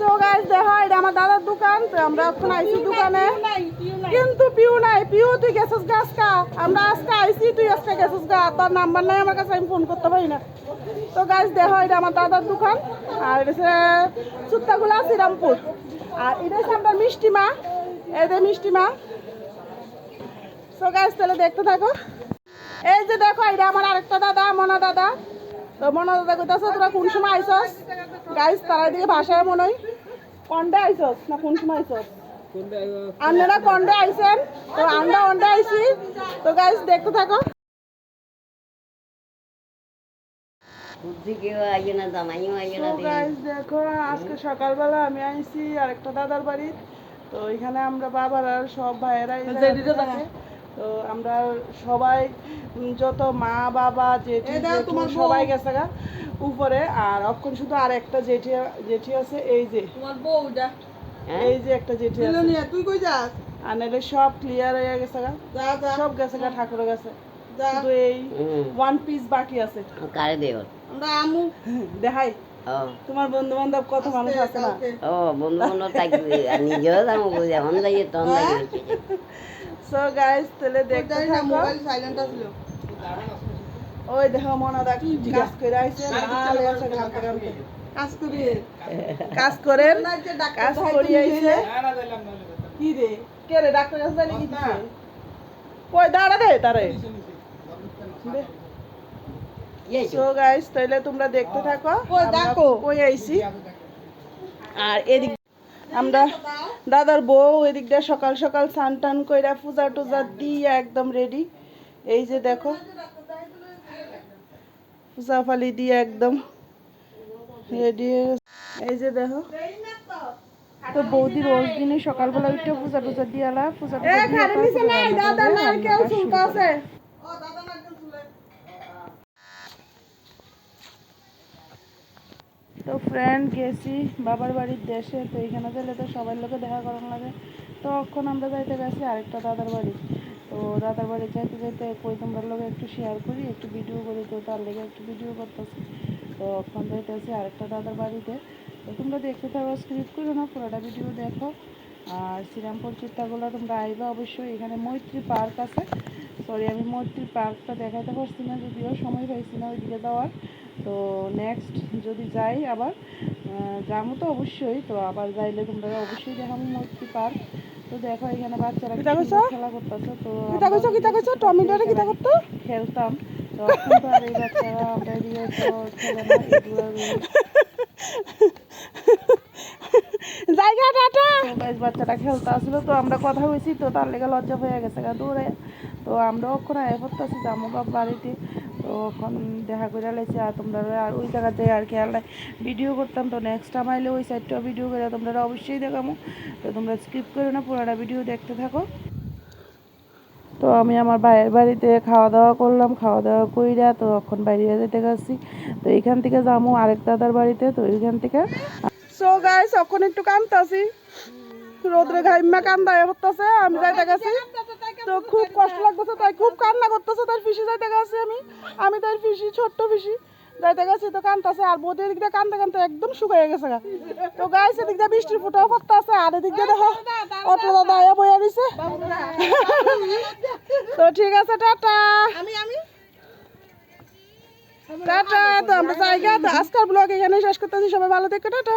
So guys দেখো এটা আমার দাদার দোকান তো আমরা এখন আইছি দোকানে। কিন্তু পিউ নাই পিউ তুই গেছিস গাছ কা আমরা আজকে আইছি তুই আজকে গেছিস গা। তোর নাম্বার নাই আমার কাছে আমি ফোন করতে পারি না। তো গাইস দেখো এটা আমার দাদার দোকান আর এটা হচ্ছে সুত্তাগুলা শ্রীরামপুর। আর এটা হচ্ছে আপনার মিষ্টি মা এই যে মিষ্টি মা। সো গাইস তাহলে দেখতে থাকো। এই যে দেখো এটা আমার আরেকটা দাদা মনা দাদা। তো মনা দাদা কইতাছে তোরা কোন সময় আইসস গাইস তারা দিকে ভাষায় মনে হয়। কন্ডে আইসস না কোন সময় আইসস আপনারা কন্ডে আইছেন তো আমরা অন্ডে আইছি। তো গাইস দেখতে থাকো। দেখো আজকে সকালবেলা আমি আইছি আরেকটা দাদার বাড়ি তো এখানে আমরা বাবার আর সব ভাইয়েরা। তো আমরা সবাই যত মা বাবা জেঠি সবাই গেছে গা উপরে। আর অক্ষণ শুধু আর একটা জেঠি জেঠি আছে এই যে। তোমার বউটা হ্যাঁ? এই যে একটা জেঠি আছে। নিয়ে তুই কই যাস? আর নাহলে সব ক্লিয়ার হয়ে গেছে গা। যা যা। সব গেছে গা ঠাকুরের কাছে যা। শুধু এই ওয়ান পিস বাকি আছে। কারে দেব? আমরা আমু। দেখাই। তোমার বন্ধু বান্ধব কত মানুষ আছে না? ও বন্ধু বান্ধব থাকবে। আর নিজেও যাব বুঝে এখন যাইয়ে তখন যাইয়ে সো গাইস তাহলে দেখতে থাকো। মোবাইল সাইলেন্ট আছিল ওই দেখো মনে কাজ করে আইছে কাজ করি কাজ করেন না যে ডাক্তার কাজ করি আইছে। কি রে? কে রে ডাক্তার কাছে জানি কি দিছে? কই দাঁড়া দে তারে। সো গাইস তাহলে তোমরা দেখতে থাকো। কই দেখো। কই আইছি? আর এদিক আমরা দাদার বউ এদিক দিয়ে সকাল সকাল স্নান টান কইরা পূজা টুজা দিয়ে একদম রেডি এই যে দেখো। পূজা ফালি দিয়ে একদম রেডি এই যে দেখো। তো বৌদি রোজ দিনে সকালবেলা উঠে পূজা টুজা দিয়ে আলা পূজা টুজা দিয়ে তারপর রান্না করে রান্নাটা শুরু করে। ও দাদা নারকেল চুলে তো ফ্রেন্ড গেছি, বাবার বাড়ির দেশে, তো এখানে গেলে তো সবার লোকে দেখা করানো লাগে। তো তখন আমরা যাইতে গেছি আরেকটা দাদার বাড়ি। তো দাদার বাড়ি যাইতে যাইতে কই তোমরা লোকে একটু শেয়ার করি, একটু ভিডিও করি, তো তার লেগে একটু ভিডিও করতেছি। তো এখন যাইতেছি আরেকটা দাদার বাড়িতে। তো তোমরা দেখতে থাকো স্ক্রিপ করো না পুরোটা ভিডিও দেখো। আর শ্রীরামপুর চিত্তাগুলো তোমরা আইবা অবশ্যই, এখানে মৈত্রী পার্ক আছে। সরি আমি মৈত্রী পার্কটা দেখাতে পারছি না, যদিও সময় পাইছি না ওইদিকে যাওয়ার। তো নেক্সট যদি যাই আবার যাব তো অবশ্যই তো আবার যাইলে তোমরা অবশ্যই দেখাবো মূর্তি পার্ক। তো দেখো এখানে বাচ্চারা খেলা করতেছে তো কিতা কইছো কিতা কইছো? টমেটোরে কিতা করতো? খেলতাম। তো এখন তো আর এই বাচ্চারা আমরা দিয়ে তো খেলে না এগুলো জায়গা টাটা। বাচ্চাটা খেলতে আসলো তো আমরা কথা হয়েছি তো তার লেগে লজ্জা হয়ে গেছে গা দূরে। তো আমরাও ওখানে আয় করতেছি জামু বাড়িতে। তো এখন দেখা করে লাইছি, আর তোমরা আর ওই জায়গাতে আর কি আর ভিডিও করতাম। তো নেক্সট টাইম আইলে ওই সাইডটাও ভিডিও করে তোমরা অবশ্যই দেখাবো তো তোমরা স্কিপ করে না, পুরোটা ভিডিও দেখতে থাকো। তো আমি আমার ভাইয়ের বাড়িতে খাওয়া দাওয়া করলাম খাওয়া দাওয়া কইরা তো এখন বাইরে যেতে গেছি। তো এইখান থেকে যাব আরেক দাদার বাড়িতে, তো এইখান থেকে সো গাইস এখন একটু কান্দতাছি রোদ্রে ঘাইমা কান্দায় হতেছে আমি যাইতে গেছি। তো খুব কষ্ট লাগতেছে, তাই খুব কান্না করতেছে, তাই ফিসি যাইতে গেছি আমি আমি তাই ফিসি ছোট্ট ফিসি যাইতে গেছি তো কান্দতেছে আর বোধ এদিক দিয়ে কান্দতে কান্দতে একদম শুকিয়ে গেছে গা। তো গাইস এদিক দিয়ে বৃষ্টির ফুটাও পড়তেছে আর এদিক দিয়ে দেখো অটো দাদা আয়া বইয়া দিছে। তো ঠিক আছে টাটা। আমি আমি? টাটা তো আমরা জায়গা তো আজকের ব্লগ এখানে শেষ করতেছি সবাই ভালো থেকো টাটা।